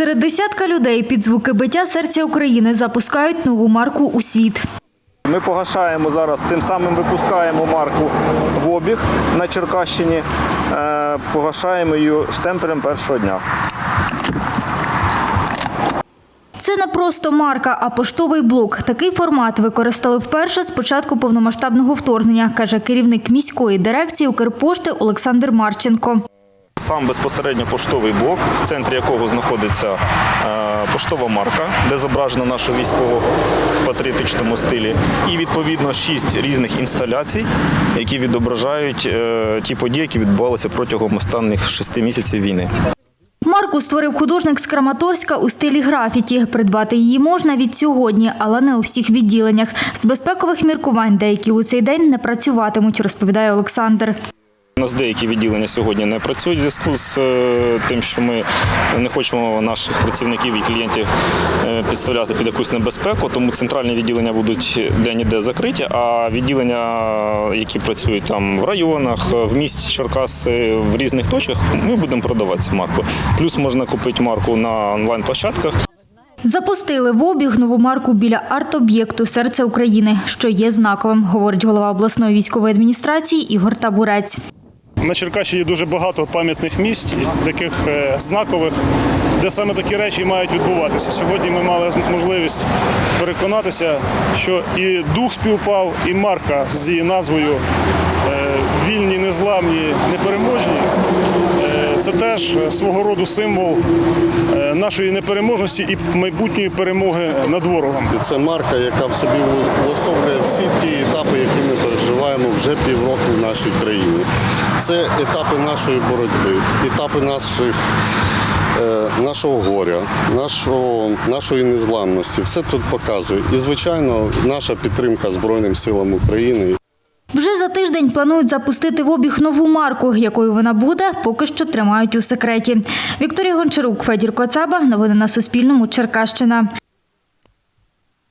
Серед десятка людей під звуки биття серця України запускають нову марку у світ. Ми погашаємо зараз, тим самим випускаємо марку в обіг на Черкащині, е, погашаємо її штемпелем першого дня. Це не просто марка, а поштовий блок. Такий формат використали вперше з початку повномасштабного вторгнення, каже керівник міської дирекції Укрпошти Олександр Марченко. Сам безпосередньо поштовий блок, в центрі якого знаходиться е, поштова марка, де зображено нашого військового в патріотичному стилі, і відповідно шість різних інсталяцій, які відображають е, ті події, які відбувалися протягом останніх шести місяців війни. Марку створив художник з Краматорська у стилі графіті. Придбати її можна від сьогодні, але не у всіх відділеннях. З безпекових міркувань деякі у цей день не працюватимуть, розповідає Олександр. У нас деякі відділення сьогодні не працюють в зв'язку з е, тим, що ми не хочемо наших працівників і клієнтів е, підставляти під якусь небезпеку, тому центральні відділення будуть де-ніде закриті, а відділення, які працюють там в районах, в місті Черкаси, в різних точках, ми будемо продавати цю марку. Плюс можна купити марку на онлайн-площадках. Запустили в обіг нову марку біля арт-об'єкту Серце України, що є знаковим, говорить голова обласної військової адміністрації Ігор Табурець. На Черкащині дуже багато пам'ятних місць, таких е, знакових, де саме такі речі мають відбуватися. Сьогодні ми мали можливість переконатися, що і дух співпав, і марка з її назвою е, Вільні, незламні, непереможні. Е, Це теж свого роду символ е, нашої непереможності і майбутньої перемоги над ворогом. Це марка, яка в собі уособлює всі ті етапи, які ми переживаємо вже півроку в нашій країні. Це етапи нашої боротьби, етапи наших. е, Нашого горя, нашого, нашої незламності, все тут показує. І, звичайно, наша підтримка Збройним силам України. Вже за тиждень планують запустити в обіг нову марку. Якою вона буде, поки що тримають у секреті. Вікторія Гончарук, Федір Коцаба. Новини на Суспільному. Черкащина.